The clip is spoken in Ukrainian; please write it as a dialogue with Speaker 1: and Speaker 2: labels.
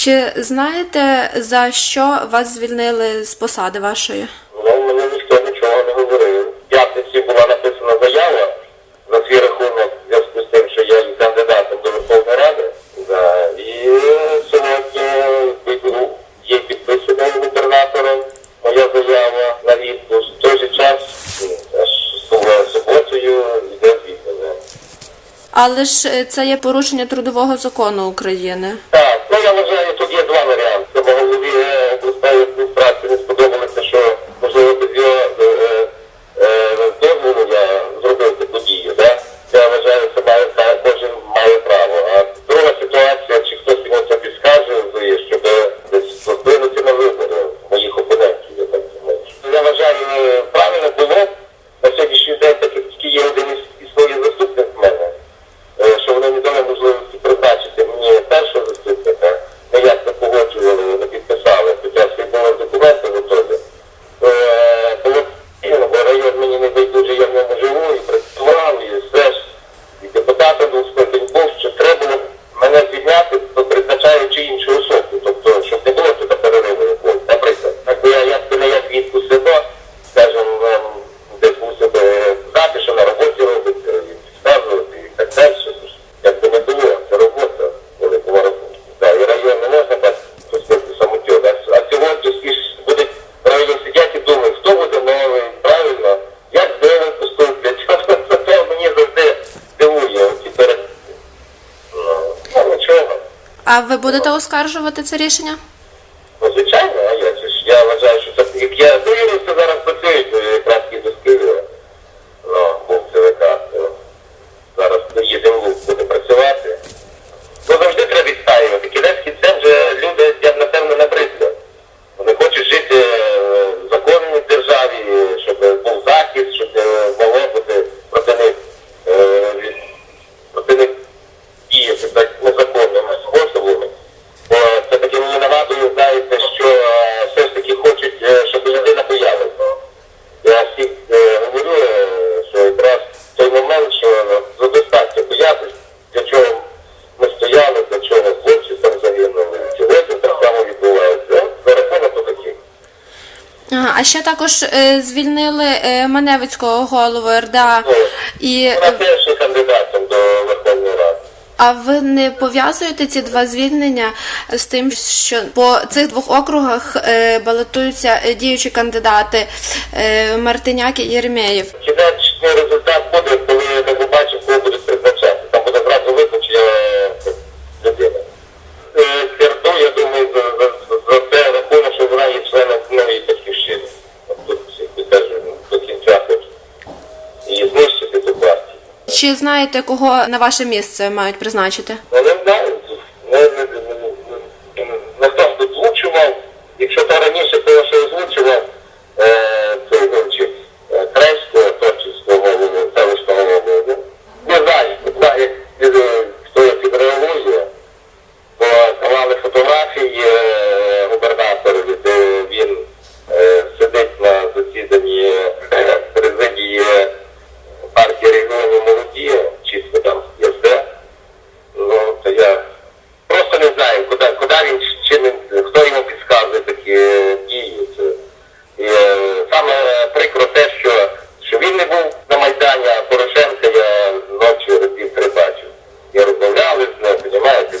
Speaker 1: Чи знаєте, за що вас звільнили з посади вашої?
Speaker 2: Ну, мені ніхто нічого не говорив. В п'ятниці була написана заява на свій рахунок в зв'язку з тим, що я є кандидатом до Верховної Ради. Да. І сьогодні є підписана губернатором моя заява на відпуск. В той же час суботою йде звільнення.
Speaker 1: Але ж е, це є порушення трудового закону України.
Speaker 2: Так, ну я вже. variable. А
Speaker 1: ви будете оскаржувати це рішення?
Speaker 2: Ну, звичайно, я, я вважаю, що це як я ну, довірився зараз
Speaker 1: працюють, а ще також е, звільнили е, Маневицького голову РДА. І,
Speaker 2: Вона
Speaker 1: е,
Speaker 2: кандидатом до Верховної Ради.
Speaker 1: а ви не пов'язуєте ці два звільнення з тим, що по цих двох округах е, балотуються е, діючі кандидати е, Мартиняк і Єремєєв?
Speaker 2: Кидать, результат буде
Speaker 1: чи знаєте, кого на ваше місце мають призначити?
Speaker 2: Але не хтось озвучував, якщо то раніше, то ще озвучував. знов, понимаете?